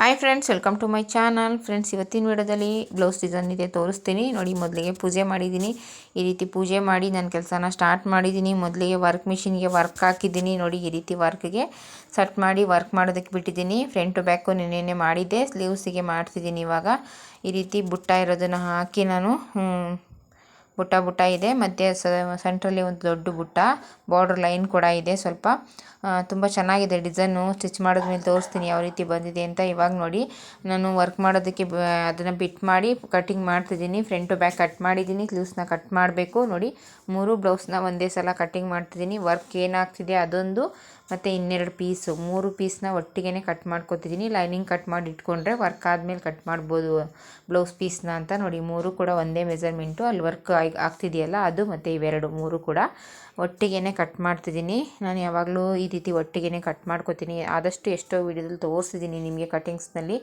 Hi friends welcome to my channel friends ಇವತ್ತಿನ ವಿಡಿಯೋದಲ್ಲಿ blouse design ಇದೆ ತೋರಿಸ್ತೀನಿ. ನೋಡಿ, ಮೊದಲಿಗೆ ಪೂಜೆ ಮಾಡಿದ್ದೀನಿ. ಈ ರೀತಿ ಪೂಜೆ ಮಾಡಿ ನನ್ನ ಕೆಲಸನ ಸ್ಟಾರ್ಟ್ ಮಾಡಿದ್ದೀನಿ. ಮೊದಲಿಗೆ ವರ್ಕ್ ಮಿಷಿನ್ಗೆ ವರ್ಕ್ ಹಾಕಿದ್ದೀನಿ. ನೋಡಿ, ಈ ರೀತಿ ವರ್ಕ್ಗೆ ಸೆಟ್ ಮಾಡಿ ವರ್ಕ್ ಮಾಡೋದಕ್ಕೆ ಬಿಟ್ಟಿದ್ದೀನಿ. ಫ್ರಂಟ್ ಟು ಬ್ಯಾಕು ನೆನ್ನೆ ಮಾಡಿದ್ದೆ. ಸ್ಲೀವ್ಸಿಗೆ ಮಾಡ್ತಿದ್ದೀನಿ ಇವಾಗ. ಈ ರೀತಿ ಬುಟ್ಟ ಇರೋದನ್ನು ಹಾಕಿ ನಾನು ಬುಟ್ಟ ಬುಟ್ಟ ಇದೆ. ಮತ್ತು ಸೆಂಟ್ರಲ್ಲಿ ಒಂದು ದೊಡ್ಡ ಬುಟ್ಟ ಬಾರ್ಡರ್ ಲೈನ್ ಕೂಡ ಇದೆ ಸ್ವಲ್ಪ. ತುಂಬ ಚೆನ್ನಾಗಿದೆ ಡಿಸೈನು. ಸ್ಟಿಚ್ ಮಾಡಿದ್ಮೇಲೆ ತೋರಿಸ್ತೀನಿ ಯಾವ ರೀತಿ ಬಂದಿದೆ ಅಂತ ಇವಾಗ ನೋಡಿ. ನಾನು ವರ್ಕ್ ಮಾಡೋದಕ್ಕೆ ಅದನ್ನು ಬಿಟ್ ಮಾಡಿ ಕಟ್ಟಿಂಗ್ ಮಾಡ್ತಿದ್ದೀನಿ. ಫ್ರಂಟ್ ಟು ಬ್ಯಾಕ್ ಕಟ್ ಮಾಡಿದ್ದೀನಿ. ಕ್ಲೂಸ್ನ ಕಟ್ ಮಾಡಬೇಕು. ನೋಡಿ, ಮೂರು ಬ್ಲೌಸ್ನ ಒಂದೇ ಸಲ ಕಟ್ಟಿಂಗ್ ಮಾಡ್ತಿದ್ದೀನಿ. ವರ್ಕ್ ಏನಾಗ್ತಿದೆ ಅದೊಂದು. ಮತ್ತು ಇನ್ನೆರಡು ಪೀಸು. ಮೂರು ಪೀಸ್ನ ಒಟ್ಟಿಗೆ ಕಟ್ ಮಾಡ್ಕೊತಿದ್ದೀನಿ ಲೈನಿಂಗ್ ಕಟ್ ಮಾಡಿ ಇಟ್ಕೊಂಡ್ರೆ ವರ್ಕ್ ಆದಮೇಲೆ ಕಟ್ ಮಾಡ್ಬೋದು ಬ್ಲೌಸ್ ಪೀಸ್ನ ಅಂತ ನೋಡಿ. ಮೂರು ಕೂಡ ಒಂದೇ ಮೆಜರ್ಮೆಂಟು. ಅಲ್ಲಿ ವರ್ಕ್ ಆಗ್ತಿದೆಯಲ್ಲ ಅದು ಮತ್ತು ಇವೆರಡು, ಮೂರು ಕೂಡ ಒಟ್ಟಿಗೆ ಕಟ್ ಮಾಡ್ತಿದ್ದೀನಿ ನಾನು ಯಾವಾಗಲೂ ಈ ರೀತಿ ಒಟ್ಟಿಗೆ ಕಟ್ ಮಾಡ್ಕೋತೀನಿ. ಆದಷ್ಟು ಎಷ್ಟೋ ವೀಡಿಯೋದಲ್ಲಿ ತೋರಿಸಿದ್ದೀನಿ ನಿಮಗೆ ಕಟಿಂಗ್ಸ್ನಲ್ಲಿ.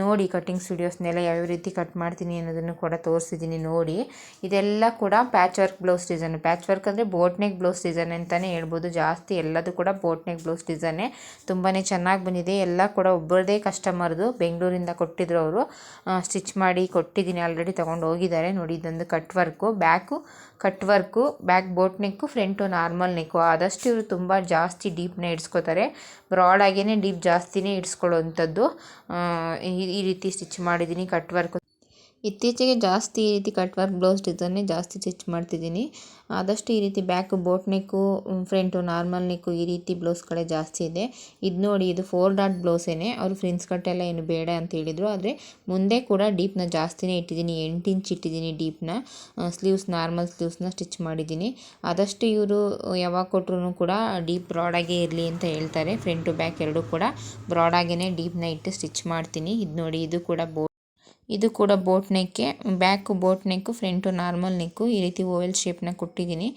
ನೋಡಿ ಕಟಿಂಗ್ಸ್ ವೀಡಿಯೋಸ್ನೆಲ್ಲ ಯಾವ್ಯಾವ ರೀತಿ ಕಟ್ ಮಾಡ್ತೀನಿ ಅನ್ನೋದನ್ನು ಕೂಡ ತೋರಿಸಿದ್ದೀನಿ ನೋಡಿ. ಇದೆಲ್ಲ ಕೂಡ patch work blouse design. Patch work ಅಂದರೆ ಬೋಟ್ನೆಕ್ ಬ್ಲೌಸ್ ಡಿಸೈನ್ ಅಂತಲೇ ಹೇಳ್ಬೋದು. ಜಾಸ್ತಿ ಎಲ್ಲದೂ ಕೂಡ ಬೋಟ್ ನೆಕ್ ಬ್ಲೌಸ್ ಡಿಸೈನೇ ತುಂಬಾ ಚೆನ್ನಾಗಿ ಬಂದಿದೆ. ಎಲ್ಲ ಕೂಡ ಒಬ್ಬರದೇ ಕಸ್ಟಮರ್ದು ಬೆಂಗಳೂರಿಂದ ಕೊಟ್ಟಿದ್ರು ಅವರು. ಸ್ಟಿಚ್ ಮಾಡಿ ಕೊಟ್ಟಿದ್ದೀನಿ. ಆಲ್ರೆಡಿ ತೊಗೊಂಡು ಹೋಗಿದ್ದಾರೆ. ನೋಡಿ, ಇದೊಂದು cut work back cut work back boat neck front normal neck ಆದಷ್ಟು ಇವರು ತುಂಬ ಜಾಸ್ತಿ ಡೀಪ್ನ ಇಡ್ಸ್ಕೊತಾರೆ. ಬ್ರಾಡಾಗೇ ಡೀಪ್ ಜಾಸ್ತಿನೇ ಇಡ್ಸ್ಕೊಳ್ಳೋವಂಥದ್ದು ಈ ರೀತಿ ಸ್ಟಿಚ್ ಮಾಡಿದ್ದೀನಿ. ಕಟ್ ವರ್ಕು ಇತ್ತೀಚೆಗೆ ಜಾಸ್ತಿ ಈ ರೀತಿ ಕಟ್ ವರ್ಕ್ ಬ್ಲೌಸ್ ಡಿಸೈನ್ನೇ ಜಾಸ್ತಿ ಸ್ಟಿಚ್ ಮಾಡ್ತಿದ್ದೀನಿ. ಆದಷ್ಟು ಈ ರೀತಿ back boat neck front, normal neck ಈ ರೀತಿ ಬ್ಲೌಸ್ಗಳೇ ಜಾಸ್ತಿ ಇದೆ. ಇದು ನೋಡಿ ಇದು ಫೋರ್ ಡಾಟ್ ಬ್ಲೌಸೇನೆ. ಅವರು ಫ್ರಿನ್ಸ್ ಕಟ್ಟೆಲ್ಲ ಏನು ಬೇಡ ಅಂತ ಹೇಳಿದರು. ಆದರೆ ಮುಂದೆ ಕೂಡ ಡೀಪ್ನ ಜಾಸ್ತಿನೇ ಇಟ್ಟಿದ್ದೀನಿ. ಎಂಟು ಇಂಚ್ ಇಟ್ಟಿದ್ದೀನಿ ಡೀಪ್ನ. ಸ್ಲೀವ್ಸ್, ನಾರ್ಮಲ್ ಸ್ಲೀವ್ಸ್ನ ಸ್ಟಿಚ್ ಮಾಡಿದ್ದೀನಿ. ಆದಷ್ಟು ಇವರು ಯಾವಾಗ ಕೊಟ್ಟರು ಕೂಡ ಡೀಪ್ ಬ್ರಾಡಾಗೇ ಇರಲಿ ಅಂತ ಹೇಳ್ತಾರೆ. ಫ್ರಂಟ್ ಬ್ಯಾಕ್ ಎರಡೂ ಕೂಡ ಬ್ರಾಡಾಗೇ ಡೀಪ್ನ ಇಟ್ಟು ಸ್ಟಿಚ್ ಮಾಡ್ತೀನಿ. ಇದು ನೋಡಿ ಇದು ಕೂಡ ಬೋ ಇದು ಕೂಡ boat ನೆಕ್ಕೆ back boat neck front normal neck ಈ ರೀತಿ ಓವೆಲ್ ಶೇಪ್ನ ಕೊಟ್ಟಿದ್ದೀನಿ.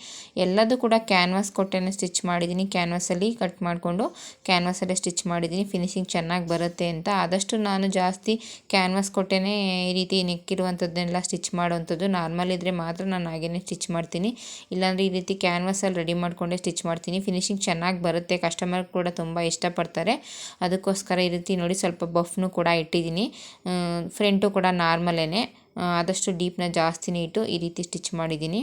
ಎಲ್ಲದೂ ಕೂಡ ಕ್ಯಾನ್ವಾಸ್ ಕೊಟ್ಟೆನ ಸ್ಟಿಚ್ ಮಾಡಿದ್ದೀನಿ. ಕ್ಯಾನ್ವಾಸಲ್ಲಿ ಕಟ್ ಮಾಡಿಕೊಂಡು ಕ್ಯಾನ್ವಾಸಲ್ಲೇ ಸ್ಟಿಚ್ ಮಾಡಿದ್ದೀನಿ. ಫಿನಿಶಿಂಗ್ ಚೆನ್ನಾಗಿ ಬರುತ್ತೆ ಅಂತ. ಆದಷ್ಟು ನಾನು ಜಾಸ್ತಿ ಕ್ಯಾನ್ವಾಸ್ ಕೊಟ್ಟೆನೇ ಈ ರೀತಿ ನೆಕ್ಕಿರುವಂಥದ್ದನ್ನೆಲ್ಲ ಸ್ಟಿಚ್ ಮಾಡುವಂಥದ್ದು. ನಾರ್ಮಲ್ ಇದ್ದರೆ ಮಾತ್ರ ನಾನು ಹಾಗೇನೆ ಸ್ಟಿಚ್ ಮಾಡ್ತೀನಿ. ಇಲ್ಲಾಂದರೆ ಈ ರೀತಿ ಕ್ಯಾನ್ವಾಸಲ್ಲಿ ರೆಡಿ ಮಾಡಿಕೊಂಡೇ ಸ್ಟಿಚ್ ಮಾಡ್ತೀನಿ. ಫಿನಿಶಿಂಗ್ ಚೆನ್ನಾಗಿ ಬರುತ್ತೆ. ಕಸ್ಟಮರ್ ಕೂಡ ತುಂಬ ಇಷ್ಟಪಡ್ತಾರೆ. ಅದಕ್ಕೋಸ್ಕರ ಈ ರೀತಿ ನೋಡಿ ಸ್ವಲ್ಪ ಬಫ್ನು ಕೂಡ ಇಟ್ಟಿದ್ದೀನಿ. ಫ್ರಂಟು ಕೂಡ ನಾರ್ಮಲೇ ಆದಷ್ಟು ಡೀಪ್ನ ಜಾಸ್ತಿನೇ ಇಟ್ಟು ಈ ರೀತಿ ಸ್ಟಿಚ್ ಮಾಡಿದ್ದೀನಿ.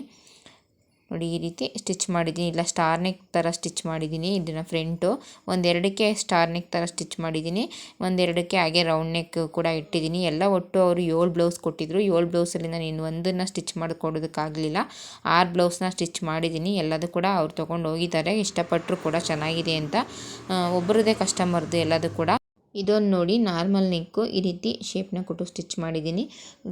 ನೋಡಿ, ಈ ರೀತಿ ಸ್ಟಿಚ್ ಮಾಡಿದ್ದೀನಿ. ಇಲ್ಲ ಸ್ಟಾರ್ ನೆಕ್ ಥರ ಸ್ಟಿಚ್ ಮಾಡಿದ್ದೀನಿ. ಇದನ್ನು ಫ್ರಂಟು. ಒಂದೆರಡಕ್ಕೆ ಸ್ಟಾರ್ ನೆಕ್ ಥರ ಸ್ಟಿಚ್ ಮಾಡಿದ್ದೀನಿ. ಒಂದೆರಡಕ್ಕೆ ಹಾಗೆ ರೌಂಡ್ ನೆಕ್ ಕೂಡ ಇಟ್ಟಿದ್ದೀನಿ. ಎಲ್ಲ ಒಟ್ಟು ಅವರು ಏಳು ಬ್ಲೌಸ್ ಕೊಟ್ಟಿದ್ರು. ಏಳು ಬ್ಲೌಸಲ್ಲಿ ನಾನು ಇನ್ನು ಒಂದನ್ನು ಸ್ಟಿಚ್ ಮಾಡಿಕೊಡೋದಕ್ಕಾಗಲಿಲ್ಲ ಆರು ಬ್ಲೌಸ್ನ ಸ್ಟಿಚ್ ಮಾಡಿದ್ದೀನಿ. ಎಲ್ಲದೂ ಕೂಡ ಅವ್ರು ತೊಗೊಂಡು ಹೋಗಿದ್ದಾರೆ ಇಷ್ಟಪಟ್ಟರು ಕೂಡ ಚೆನ್ನಾಗಿದೆ ಅಂತ. ಒಬ್ಬರದೇ ಕಸ್ಟಮರ್ದು ಎಲ್ಲದೂ ಕೂಡ. ಇದೊಂದು ನೋಡಿ ನಾರ್ಮಲ್ ನೆಕ್ಕು ಈ ರೀತಿ ಶೇಪ್ನ ಕೊಟ್ಟು ಸ್ಟಿಚ್ ಮಾಡಿದ್ದೀನಿ.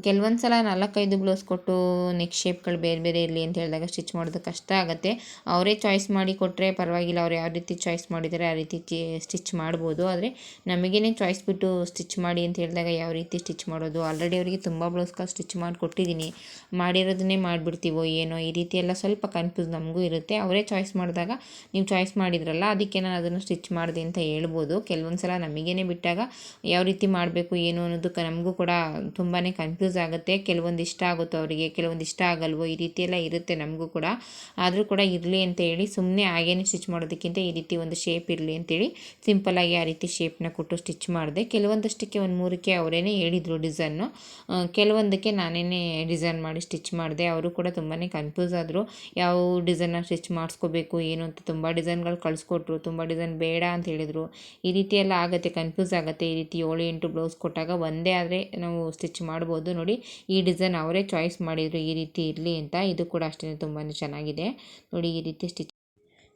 ಕೆಲವೊಂದು ಸಲ ನಾಲ್ಕೈದು ಬ್ಲೌಸ್ ಕೊಟ್ಟು ನೆಕ್ ಶೇಪ್ಗಳು ಬೇರೆ ಬೇರೆ ಇರಲಿ ಅಂತ ಹೇಳಿದಾಗ ಸ್ಟಿಚ್ ಮಾಡೋದು ಕಷ್ಟ ಆಗುತ್ತೆ. ಅವರೇ ಚಾಯ್ಸ್ ಮಾಡಿ ಕೊಟ್ಟರೆ ಪರವಾಗಿಲ್ಲ, ಅವ್ರು ಯಾವ ರೀತಿ ಚಾಯ್ಸ್ ಮಾಡಿದರೆ ಆ ರೀತಿ ಸ್ಟಿಚ್ ಮಾಡ್ಬೋದು. ಆದರೆ ನಮಗೇನೆ ಚಾಯ್ಸ್ ಬಿಟ್ಟು ಸ್ಟಿಚ್ ಮಾಡಿ ಅಂತ ಹೇಳಿದಾಗ ಯಾವ ರೀತಿ ಸ್ಟಿಚ್ ಮಾಡೋದು? ಆಲ್ರೆಡಿ ಅವರಿಗೆ ತುಂಬ ಬ್ಲೌಸ್ಗಳು ಸ್ಟಿಚ್ ಮಾಡಿ ಕೊಟ್ಟಿದ್ದೀನಿ. ಮಾಡಿರೋದನ್ನೇ ಮಾಡಿಬಿಡ್ತೀವೋ ಏನೋ ಈ ರೀತಿ ಎಲ್ಲ ಸ್ವಲ್ಪ ಕನ್ಫ್ಯೂಸ್ ನಮಗೂ ಇರುತ್ತೆ. ಅವರೇ ಚಾಯ್ಸ್ ಮಾಡಿದಾಗ ನೀವು ಚಾಯ್ಸ್ ಮಾಡಿದ್ರಲ್ಲ, ಅದಕ್ಕೆ ನಾನು ಅದನ್ನು ಸ್ಟಿಚ್ ಮಾಡಿದೆ ಅಂತ ಹೇಳ್ಬೋದು. ಕೆಲವೊಂದು ಸಲ ನಮಗೇನೆ ಬಿಟ್ಟಾಗ ಯಾವ ರೀತಿ ಮಾಡಬೇಕು, ಏನು ಅನ್ನೋದಕ್ಕೆ ನಮಗೂ ಕೂಡ ತುಂಬಾ ಕನ್ಫ್ಯೂಸ್ ಆಗುತ್ತೆ. ಕೆಲವೊಂದು ಇಷ್ಟ ಆಗುತ್ತೋ ಅವರಿಗೆ, ಕೆಲವೊಂದು ಇಷ್ಟ ಆಗಲ್ವೋ, ಈ ರೀತಿ ಎಲ್ಲ ಇರುತ್ತೆ ನಮಗೂ ಕೂಡ. ಆದರೂ ಕೂಡ ಇರಲಿ ಅಂತ ಹೇಳಿ ಸುಮ್ಮನೆ ಹಾಗೇನೆ ಸ್ಟಿಚ್ ಮಾಡೋದಕ್ಕಿಂತ ಈ ರೀತಿ ಒಂದು ಶೇಪ್ ಇರಲಿ ಅಂತೇಳಿ ಸಿಂಪಲಾಗಿ ಆ ರೀತಿ ಶೇಪ್ನ ಕೊಟ್ಟು ಸ್ಟಿಚ್ ಮಾಡಿದೆ. ಕೆಲವೊಂದಷ್ಟಕ್ಕೆ ಒಂದು ಮೂರಕ್ಕೆ ಅವರೇನೆ ಹೇಳಿದರು ಡಿಸೈನು ಕೆಲವೊಂದಕ್ಕೆ ನಾನೇ ಡಿಸೈನ್ ಮಾಡಿ ಸ್ಟಿಚ್ ಮಾಡಿದೆ. ಅವರು ಕೂಡ ತುಂಬಾ ಕನ್ಫ್ಯೂಸ್ ಆದರು. ಯಾವ ಡಿಸೈನ್ನ ಸ್ಟಿಚ್ ಮಾಡಿಸ್ಕೋಬೇಕು, ಏನು ಅಂತ ತುಂಬ ಡಿಸೈನ್ಗಳು ಕಳಿಸ್ಕೊಟ್ರು, ತುಂಬ ಡಿಸೈನ್ ಬೇಡ ಅಂತ ಹೇಳಿದರು. ಈ ರೀತಿ ಎಲ್ಲ ಆಗುತ್ತೆ ಕನ್ಫ್ಯೂಸ್ ಯೂಸ್ ಆಗುತ್ತೆ ಈ ರೀತಿ ಏಳು ಎಂಟು ಬ್ಲೌಸ್ ಕೊಟ್ಟಾಗ ಒಂದೇ ಆದರೆ ನಾವು ಸ್ಟಿಚ್ ಮಾಡ್ಬೋದು. ನೋಡಿ, ಈ ಡಿಸೈನ್ ಅವರೇ ಚಾಯ್ಸ್ ಮಾಡಿದರು ಈ ರೀತಿ ಇರಲಿ ಅಂತ. ಇದು ಕೂಡ ಅಷ್ಟೇ ತುಂಬಾ ಚೆನ್ನಾಗಿದೆ. ನೋಡಿ, ಈ ರೀತಿ ಸ್ಟಿಚ್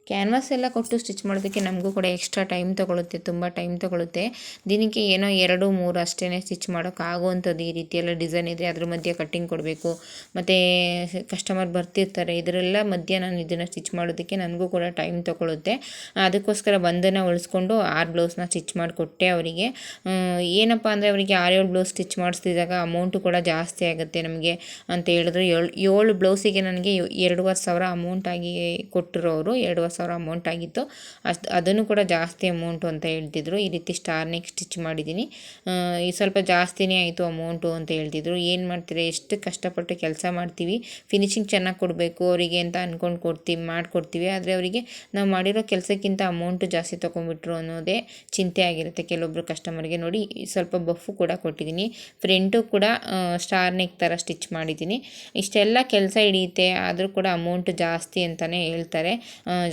ಕ್ಯಾನ್ವಾಸ್ ಎಲ್ಲ ಕೊಟ್ಟು ಸ್ಟಿಚ್ ಮಾಡೋದಕ್ಕೆ ನಮಗೂ ಕೂಡ ಎಕ್ಸ್ಟ್ರಾ ಟೈಮ್ ತೊಗೊಳುತ್ತೆ, ತುಂಬ ಟೈಮ್ ತೊಗೊಳುತ್ತೆ. ದಿನಕ್ಕೆ ಏನೋ ಎರಡು, ಮೂರು ಅಷ್ಟೇ ಸ್ಟಿಚ್ ಮಾಡೋಕ್ಕಾಗುವಂಥದ್ದು ಈ ರೀತಿಯೆಲ್ಲ ಡಿಸೈನ್ ಇದ್ದರೆ ಅದ್ರ ಮಧ್ಯೆ ಕಟ್ಟಿಂಗ್ ಕೊಡಬೇಕು. ಮತ್ತು ಕಸ್ಟಮರ್ ಬರ್ತಿರ್ತಾರೆ ಇದರೆಲ್ಲ ಮಧ್ಯೆ ನಾನು ಇದನ್ನು ಸ್ಟಿಚ್ ಮಾಡೋದಕ್ಕೆ ನನಗೂ ಕೂಡ ಟೈಮ್ ತೊಗೊಳುತ್ತೆ. ಅದಕ್ಕೋಸ್ಕರ ಬಂದನ್ನು ಉಳಿಸ್ಕೊಂಡು ಆರು ಬ್ಲೌಸ್ನ ಸ್ಟಿಚ್ ಮಾಡಿಕೊಟ್ಟೆ ಅವರಿಗೆ. ಏನಪ್ಪ ಅಂದರೆ ಅವರಿಗೆ ಆರೇಳು ಬ್ಲೌಸ್ ಸ್ಟಿಚ್ ಮಾಡಿಸ್ತಿದ್ದಾಗ ಅಮೌಂಟು ಕೂಡ ಜಾಸ್ತಿ ಆಗುತ್ತೆ ನಮಗೆ ಅಂತ ಹೇಳಿದ್ರು. ಏಳು ಏಳು ಬ್ಲೌಸಿಗೆ ನನಗೆ ಎರಡೂವರೆ ಸಾವಿರ ಅಮೌಂಟಾಗಿ ಕೊಟ್ಟರು ಅವರು ಎರಡೂವರೆ ಸಾವಿರ ಅಮೌಂಟ್ ಆಗಿತ್ತು. ಅಷ್ಟು, ಅದನ್ನು ಕೂಡ ಜಾಸ್ತಿ ಅಮೌಂಟು ಅಂತ ಹೇಳ್ತಿದ್ರು. ಈ ರೀತಿ ಸ್ಟಾರ್ ನೆಕ್ ಸ್ಟಿಚ್ ಮಾಡಿದ್ದೀನಿ. ಈ ಸ್ವಲ್ಪ ಜಾಸ್ತಿನೇ ಆಯಿತು ಅಮೌಂಟು ಅಂತ ಹೇಳ್ತಿದ್ರು. ಏನು ಮಾಡ್ತೀರಿ? ಎಷ್ಟು ಕಷ್ಟಪಟ್ಟು ಕೆಲಸ ಮಾಡ್ತೀವಿ. ಫಿನಿಶಿಂಗ್ ಚೆನ್ನಾಗಿ ಕೊಡಬೇಕು. ಅವರಿಗೆ ಅಂತ ಅಂದ್ಕೊಂಡು ಕೊಡ್ತೀವಿ, ಮಾಡಿಕೊಡ್ತೀವಿ. ಆದರೆ ಅವರಿಗೆ ನಾವು ಮಾಡಿರೋ ಕೆಲಸಕ್ಕಿಂತ ಅಮೌಂಟು ಜಾಸ್ತಿ ತೊಗೊಂಡ್ಬಿಟ್ರು ಅನ್ನೋದೇ ಚಿಂತೆ ಆಗಿರುತ್ತೆ. ಕೆಲವೊಬ್ಬರು ಕಸ್ಟಮರ್ಗೆ ನೋಡಿ ಸ್ವಲ್ಪ ಬಫು ಕೂಡ ಕೊಟ್ಟಿದ್ದೀನಿ. ಫ್ರೆಂಟು ಕೂಡ ಸ್ಟಾರ್ ನೆಕ್ ಥರ ಸ್ಟಿಚ್ ಮಾಡಿದ್ದೀನಿ. ಇಷ್ಟೆಲ್ಲ ಕೆಲಸ ಹಿಡಿಯುತ್ತೆ. ಆದರೂ ಕೂಡ ಅಮೌಂಟ್ ಜಾಸ್ತಿ ಅಂತಲೇ ಹೇಳ್ತಾರೆ.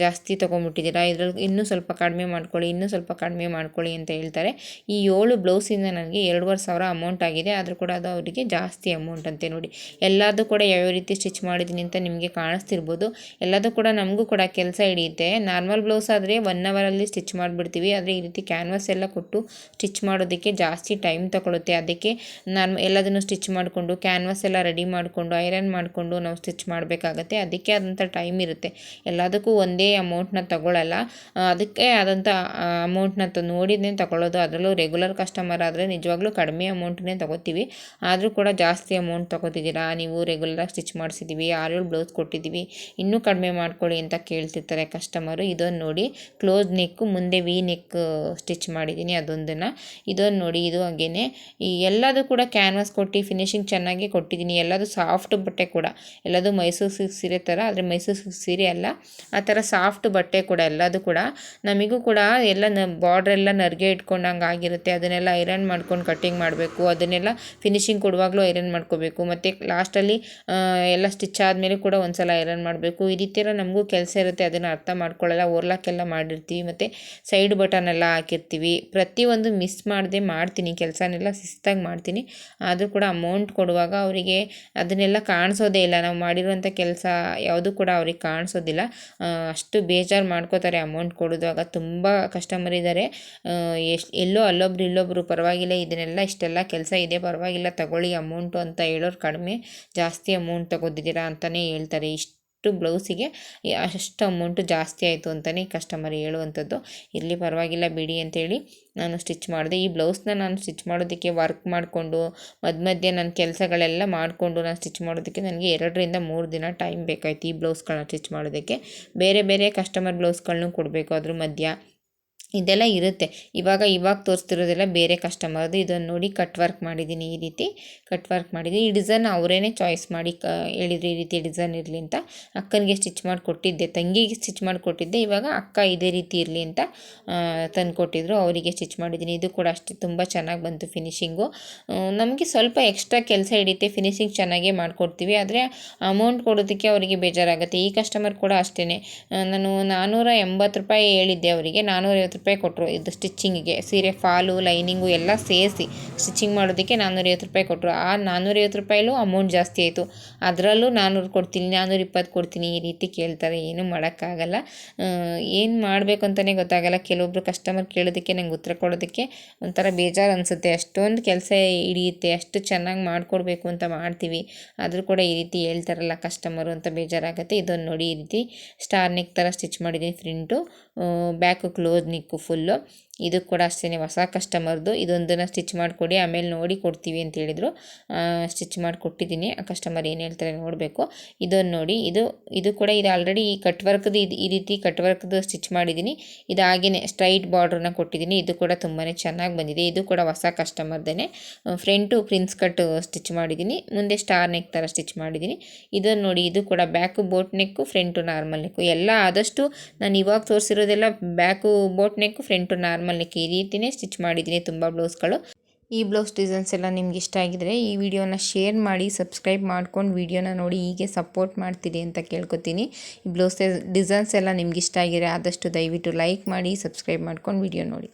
ಜಾಸ್ತಿ ತೊಗೊಂಡ್ಬಿಟ್ಟಿದ್ದೀರಾ? ಇದರಲ್ಲಿ ಇನ್ನೂ ಸ್ವಲ್ಪ ಕಡಿಮೆ ಮಾಡ್ಕೊಳ್ಳಿ, ಇನ್ನೂ ಸ್ವಲ್ಪ ಕಡಿಮೆ ಮಾಡ್ಕೊಳ್ಳಿ ಅಂತ ಹೇಳ್ತಾರೆ. ಈ ಏಳು ಬ್ಲೌಸಿಂದ ನನಗೆ ಎರಡುವರೆ ಸಾವಿರ ಅಮೌಂಟ್ ಆಗಿದೆ. ಆದರೂ ಕೂಡ ಅದು ಅವರಿಗೆ ಜಾಸ್ತಿ ಅಮೌಂಟ್ ಅಂತೆ ನೋಡಿ. ಎಲ್ಲದೂ ಕೂಡ ಯಾವ ರೀತಿ ಸ್ಟಿಚ್ ಮಾಡಿದ್ದೀನಿ ಅಂತ ನಿಮಗೆ ಕಾಣಿಸ್ತಿರ್ಬೋದು. ಎಲ್ಲದೂ ಕೂಡ ನಮಗೂ ಕೂಡ ಕೆಲಸ ಹಿಡಿಯುತ್ತೆ. ನಾರ್ಮಲ್ ಬ್ಲೌಸ್ ಆದರೆ ಒನ್ ಅವರಲ್ಲಿ ಸ್ಟಿಚ್ ಮಾಡಿಬಿಡ್ತೀವಿ. ಆದರೆ ಈ ರೀತಿ ಕ್ಯಾನ್ವಾಸ್ ಎಲ್ಲ ಕೊಟ್ಟು ಸ್ಟಿಚ್ ಮಾಡೋದಕ್ಕೆ ಜಾಸ್ತಿ ಟೈಮ್ ತಗೊಳುತ್ತೆ. ಅದಕ್ಕೆ ನಾನು ಎಲ್ಲದನ್ನು ಸ್ಟಿಚ್ ಮಾಡಿಕೊಂಡು ಕ್ಯಾನ್ವಾಸ್ ಎಲ್ಲ ರೆಡಿ ಮಾಡಿಕೊಂಡು ಐರನ್ ಮಾಡಿಕೊಂಡು ನಾವು ಸ್ಟಿಚ್ ಮಾಡಬೇಕಾಗತ್ತೆ. ಅದಕ್ಕೆ ಆದಂಥ ಟೈಮ್ ಇರುತ್ತೆ. ಎಲ್ಲದಕ್ಕೂ ಒಂದೇ ಅಮೌಂಟ್ನ ತಗೊಳ್ಳಲ್ಲ ಅದಕ್ಕೆ ಆದಂಥ ಅಮೌಂಟ್ನ ತ ನೋಡಿನೇ ತಗೊಳ್ಳೋದು. ಅದರಲ್ಲೂ ರೆಗ್ಯುಲರ್ ಕಸ್ಟಮರ್ ಆದರೆ ನಿಜವಾಗ್ಲೂ ಕಡಿಮೆ ಅಮೌಂಟ್ನೇ ತಗೋತೀವಿ. ಆದರೂ ಕೂಡ ಜಾಸ್ತಿ ಅಮೌಂಟ್ ತಗೋತಿದ್ದೀರಾ? ನೀವು ರೆಗ್ಯುಲರಾಗಿ ಸ್ಟಿಚ್ ಮಾಡಿಸಿದ್ದೀವಿ ಆರೇಳು ಬ್ಲೌಸ್ ಕೊಟ್ಟಿದ್ದೀವಿ ಇನ್ನೂ ಕಡಿಮೆ ಮಾಡಿಕೊಳ್ಳಿ ಅಂತ ಕೇಳ್ತಿರ್ತಾರೆ ಕಸ್ಟಮರು ಇದೊಂದು ನೋಡಿ ಕ್ಲೋಸ್ ನೆಕ್ಕು ಮುಂದೆ ವಿ ನೆಕ್ ಸ್ಟಿಚ್ ಮಾಡಿದ್ದೀನಿ ಅದೊಂದನ್ನು. ಇದೊಂದು ನೋಡಿ ಇದು ಹಾಗೇನೆ. ಈ ಎಲ್ಲದೂ ಕೂಡ ಕ್ಯಾನ್ವಾಸ್ ಕೊಟ್ಟು ಫಿನಿಶಿಂಗ್ ಚೆನ್ನಾಗಿ ಕೊಟ್ಟಿದ್ದೀನಿ ಎಲ್ಲದು ಸಾಫ್ಟ್ ಬಟ್ಟೆ ಕೂಡ. ಎಲ್ಲದು ಮೈಸೂರು ಸಿಲ್ಕ್ ಸೀರೆ ಥರ ಆದರೆ ಮೈಸೂರು ಸಿಲ್ಕ್ ಸೀರೆ ಅಲ್ಲ. ಆ ಥರ ಸಾಫ್ಟ್ ಬಟ್ಟೆ ಕೂಡ ಎಲ್ಲದು ಕೂಡ ನಮಗೂ ಕೂಡ ಎಲ್ಲ ನ ಬಾರ್ಡ್ರ್ ಎಲ್ಲ ನರ್ಗೆ ಇಟ್ಕೊಂಡಂಗೆ ಆಗಿರುತ್ತೆ. ಅದನ್ನೆಲ್ಲ ಐರನ್ ಮಾಡ್ಕೊಂಡು ಕಟ್ಟಿಂಗ್ ಮಾಡಬೇಕು. ಅದನ್ನೆಲ್ಲ ಫಿನಿಶಿಂಗ್ ಕೊಡುವಾಗಲೂ ಐರನ್ ಮಾಡ್ಕೋಬೇಕು. ಮತ್ತು ಲಾಸ್ಟಲ್ಲಿ ಎಲ್ಲ ಸ್ಟಿಚ್ ಆದಮೇಲೆ ಕೂಡ ಒಂದು ಸಲ ಐರನ್ ಮಾಡಬೇಕು. ಈ ರೀತಿ ನಮಗೂ ಕೆಲಸ ಇರುತ್ತೆ. ಅದನ್ನು ಅರ್ಥ ಮಾಡ್ಕೊಳ್ಳಲ್ಲ. ಓರ್ಲಾಕೆಲ್ಲ ಮಾಡಿರ್ತೀವಿ. ಮತ್ತು ಸೈಡ್ ಬಟನ್ ಎಲ್ಲ ಹಾಕಿರ್ತೀವಿ. ಪ್ರತಿಯೊಂದು ಮಿಸ್ ಮಾಡದೆ ಮಾಡ್ತೀನಿ. ಕೆಲಸನೆಲ್ಲ ಶಿಸ್ತಾಗಿ ಮಾಡ್ತೀನಿ. ಆದರೂ ಕೂಡ ಅಮೌಂಟ್ ಕೊಡುವಾಗ ಅವರಿಗೆ ಅದನ್ನೆಲ್ಲ ಕಾಣಿಸೋದೇ ಇಲ್ಲ. ನಾವು ಮಾಡಿರುವಂಥ ಕೆಲಸ ಯಾವುದು ಕೂಡ ಅವ್ರಿಗೆ ಕಾಣಿಸೋದಿಲ್ಲ. ಅಷ್ಟು ಬೇಜಾರು ಮಾಡ್ಕೋತಾರೆ ಅಮೌಂಟ್ ಕೊಡೋದಾಗ ತುಂಬ ಕಸ್ಟಮರ್ ಇದ್ದಾರೆ ಎಷ್ಟು, ಎಲ್ಲೋ ಅಲ್ಲೊಬ್ರು ಇಲ್ಲೊಬ್ರು ಪರವಾಗಿಲ್ಲ, ಇದನ್ನೆಲ್ಲ ಇಷ್ಟೆಲ್ಲ ಕೆಲಸ ಇದೆ, ಪರವಾಗಿಲ್ಲ, ತಗೊಳ್ಳಿ ಅಮೌಂಟು ಅಂತ ಹೇಳೋರು ಕಡಿಮೆ ಜಾಸ್ತಿ ಅಮೌಂಟ್ ತಗೋದಿದ್ದೀರಾ ಅಂತಲೇ ಹೇಳ್ತಾರೆ. ಇಷ್ಟು ಅಷ್ಟು ಬ್ಲೌಸಿಗೆ ಅಷ್ಟು ಅಮೌಂಟು ಜಾಸ್ತಿ ಆಯಿತು ಅಂತಲೇ ಕಸ್ಟಮರ್ ಹೇಳುವಂಥದ್ದು. ಇರಲಿ ಪರವಾಗಿಲ್ಲ ಬಿಡಿ ಅಂತೇಳಿ ನಾನು ಸ್ಟಿಚ್ ಮಾಡಿದೆ. ಈ ಬ್ಲೌಸ್ನ ನಾನು ಸ್ಟಿಚ್ ಮಾಡೋದಕ್ಕೆ ವರ್ಕ್ ಮಾಡಿಕೊಂಡು ಮಧ್ಯ ಮಧ್ಯೆ ನನ್ನ ಕೆಲಸಗಳೆಲ್ಲ ಮಾಡಿಕೊಂಡು ನಾನು ಸ್ಟಿಚ್ ಮಾಡೋದಕ್ಕೆ ನನಗೆ ಎರಡರಿಂದ ಮೂರು ದಿನ ಟೈಮ್ ಬೇಕಾಯ್ತು ಈ ಬ್ಲೌಸ್ಗಳನ್ನ ಸ್ಟಿಚ್ ಮಾಡೋದಕ್ಕೆ. ಬೇರೆ ಬೇರೆ ಕಸ್ಟಮರ್ ಬ್ಲೌಸ್ಗಳನ್ನೂ ಕೊಡಬೇಕು ಅದ್ರ ಮಧ್ಯ. ಇದೆಲ್ಲ ಇರುತ್ತೆ. ಇವಾಗ ಇವಾಗ ತೋರಿಸ್ತಿರೋದೆಲ್ಲ ಬೇರೆ ಕಸ್ಟಮರ್ದು ಇದನ್ನು ನೋಡಿ ಕಟ್ ವರ್ಕ್ ಮಾಡಿದ್ದೀನಿ ಈ ರೀತಿ. ಕಟ್ ವರ್ಕ್ ಮಾಡಿದ್ದೀನಿ ಈ ಡಿಸೈನ್ ಅವರೇ ಚಾಯ್ಸ್ ಮಾಡಿ ಕ, ಹೇಳಿದ್ರು ಈ ರೀತಿ ಡಿಸೈನ್ ಇರಲಿ ಅಂತ. ಅಕ್ಕನಿಗೆ ಸ್ಟಿಚ್ ಮಾಡಿ ಕೊಟ್ಟಿದ್ದೆ ತಂಗಿಗೆ ಸ್ಟಿಚ್ ಮಾಡಿ ಕೊಟ್ಟಿದ್ದೆ ಇವಾಗ ಅಕ್ಕ ಇದೇ ರೀತಿ ಇರಲಿ ಅಂತ ತಂದು ಕೊಟ್ಟಿದ್ರು ಅವರಿಗೆ ಸ್ಟಿಚ್ ಮಾಡಿದ್ದೀನಿ. ಇದು ಕೂಡ ಅಷ್ಟೇ. ತುಂಬ ಚೆನ್ನಾಗಿ ಬಂತು ಫಿನಿಷಿಂಗು ನಮಗೆ ಸ್ವಲ್ಪ ಎಕ್ಸ್ಟ್ರಾ ಕೆಲಸ ಹಿಡಿಯುತ್ತೆ. ಫಿನಿಶಿಂಗ್ ಚೆನ್ನಾಗೇ ಮಾಡಿಕೊಡ್ತೀವಿ. ಆದರೆ ಅಮೌಂಟ್ ಕೊಡೋದಕ್ಕೆ ಅವರಿಗೆ ಬೇಜಾರಾಗುತ್ತೆ. ಈ ಕಸ್ಟಮರ್ ಕೂಡ ಅಷ್ಟೇ ನಾನು ನಾನ್ನೂರ ಎಂಬತ್ತು ರೂಪಾಯಿ ಹೇಳಿದ್ದೆ ಅವರಿಗೆ. ನಾನ್ನೂರೈವತ್ತು ರೂಪಾಯಿ ಕೊಟ್ಟರು. ಇದು ಸ್ಟಿಚ್ಚಿಂಗಿಗೆ. ಸೀರೆ, ಫಾಲು, ಲೈನಿಂಗು ಎಲ್ಲ ಸೇರಿಸಿ ಸ್ಟಿಚಿಂಗ್ ಮಾಡೋದಕ್ಕೆ ನಾನ್ನೂರೈವತ್ತು ರೂಪಾಯಿ ಕೊಟ್ಟರು. ಆ ನಾನ್ನೂರೈವತ್ತು ರೂಪಾಯಲ್ಲೂ ಅಮೌಂಟ್ ಜಾಸ್ತಿ ಆಯಿತು. ಅದರಲ್ಲೂ ನಾನ್ನೂರು ಕೊಡ್ತೀನಿ ನಾನ್ನೂರ ಇಪ್ಪತ್ತು ಕೊಡ್ತೀನಿ ಈ ರೀತಿ ಕೇಳ್ತಾರೆ. ಏನೂ ಮಾಡೋಕ್ಕಾಗಲ್ಲ. ಏನು ಮಾಡಬೇಕು ಅಂತಲೇ ಗೊತ್ತಾಗಲ್ಲ. ಕೆಲವೊಬ್ಬರು ಕಸ್ಟಮರ್ ಕೇಳೋದಕ್ಕೆ ನಂಗೆ ಉತ್ತರ ಕೊಡೋದಕ್ಕೆ ಒಂಥರ ಬೇಜಾರು ಅನಿಸುತ್ತೆ. ಅಷ್ಟೊಂದು ಕೆಲಸ ಹಿಡಿಯುತ್ತೆ. ಅಷ್ಟು ಚೆನ್ನಾಗಿ ಮಾಡಿಕೊಡ್ಬೇಕು ಅಂತ ಮಾಡ್ತೀವಿ. ಆದರೂ ಕೂಡ ಈ ರೀತಿ ಹೇಳ್ತಾರಲ್ಲ ಕಸ್ಟಮರು ಅಂತ ಬೇಜಾರಾಗುತ್ತೆ. ಇದೊಂದು ನೋಡಿ ಈ ರೀತಿ ಸ್ಟಾರ್ ನೆಕ್ ಥರ ಸ್ಟಿಚ್ ಮಾಡಿದ್ದೀನಿ. ಫ್ರಿಂಟು ಬ್ಯಾಕು ಕ್ಲೋಸ್ ನೆಕ್ಕು కుఫుల్లో ಇದು ಕೂಡ ಅಷ್ಟೇ ಹೊಸ ಕಸ್ಟಮರ್ದು ಇದೊಂದನ್ನು ಸ್ಟಿಚ್ ಮಾಡಿಕೊಡಿ, ಆಮೇಲೆ ನೋಡಿ ಕೊಡ್ತೀವಿ ಅಂತ ಹೇಳಿದರು. ಸ್ಟಿಚ್ ಮಾಡಿ ಕೊಟ್ಟಿದ್ದೀನಿ. ಆ ಕಸ್ಟಮರ್ ಏನು ಹೇಳ್ತಾರೆ ನೋಡಬೇಕು. ಇದನ್ನು ನೋಡಿ, ಇದು ಇದು ಕೂಡ ಇದು ಆಲ್ರೆಡಿ ಈ ಕಟ್ ವರ್ಕ್ದು ಇದು, ಈ ರೀತಿ ಕಟ್ ವರ್ಕ್ದು ಸ್ಟಿಚ್ ಮಾಡಿದ್ದೀನಿ. ಇದು ಹಾಗೆಯೇ ಸ್ಟ್ರೈಟ್ ಬಾರ್ಡ್ರನ್ನ ಕೊಟ್ಟಿದ್ದೀನಿ. ಇದು ಕೂಡ ತುಂಬಾ ಚೆನ್ನಾಗಿ ಬಂದಿದೆ. ಇದು ಕೂಡ ಹೊಸ ಕಸ್ಟಮರ್ದೇ ಫ್ರಂಟು ಪ್ರಿನ್ಸ್ ಕಟ್ ಸ್ಟಿಚ್ ಮಾಡಿದ್ದೀನಿ. ಮುಂದೆ ಸ್ಟಾರ್ ನೆಕ್ ಥರ ಸ್ಟಿಚ್ ಮಾಡಿದ್ದೀನಿ. ಇದನ್ನು ನೋಡಿ, ಇದು ಕೂಡ back boat neck front normal neck ಎಲ್ಲ ಆದಷ್ಟು ನಾನು ಇವಾಗ ತೋರಿಸಿರೋದೆಲ್ಲ back boat neck front normal neck ಈ ಸ್ಟಿಚ್ ಮಾಡಿದ್ದೀನಿ, ತುಂಬ ಬ್ಲೌಸ್ಗಳು. ಈ ಬ್ಲೌಸ್ ಡಿಸೈನ್ಸ್ ಎಲ್ಲ ನಿಮ್ಗೆ ಇಷ್ಟ ಆಗಿದ್ರೆ ಈ ವಿಡಿಯೋನ ಶೇರ್ ಮಾಡಿ, ಸಬ್ಸ್ಕ್ರೈಬ್ ಮಾಡ್ಕೊಂಡು ವಿಡಿಯೋನ ನೋಡಿ ಹೀಗೆ ಸಪೋರ್ಟ್ ಮಾಡ್ತೀರಿ ಅಂತ ಕೇಳ್ಕೊತೀನಿ. ಈ ಬ್ಲೌಸ್ ಡಿಸೈನ್ಸ್ ಎಲ್ಲ ನಿಮ್ಗೆ ಇಷ್ಟ ಆಗಿದ್ರೆ ಆದಷ್ಟು ದಯವಿಟ್ಟು ಲೈಕ್ ಮಾಡಿ, ಸಬ್ಸ್ಕ್ರೈಬ್ ಮಾಡ್ಕೊಂಡು ವಿಡಿಯೋ ನೋಡಿ.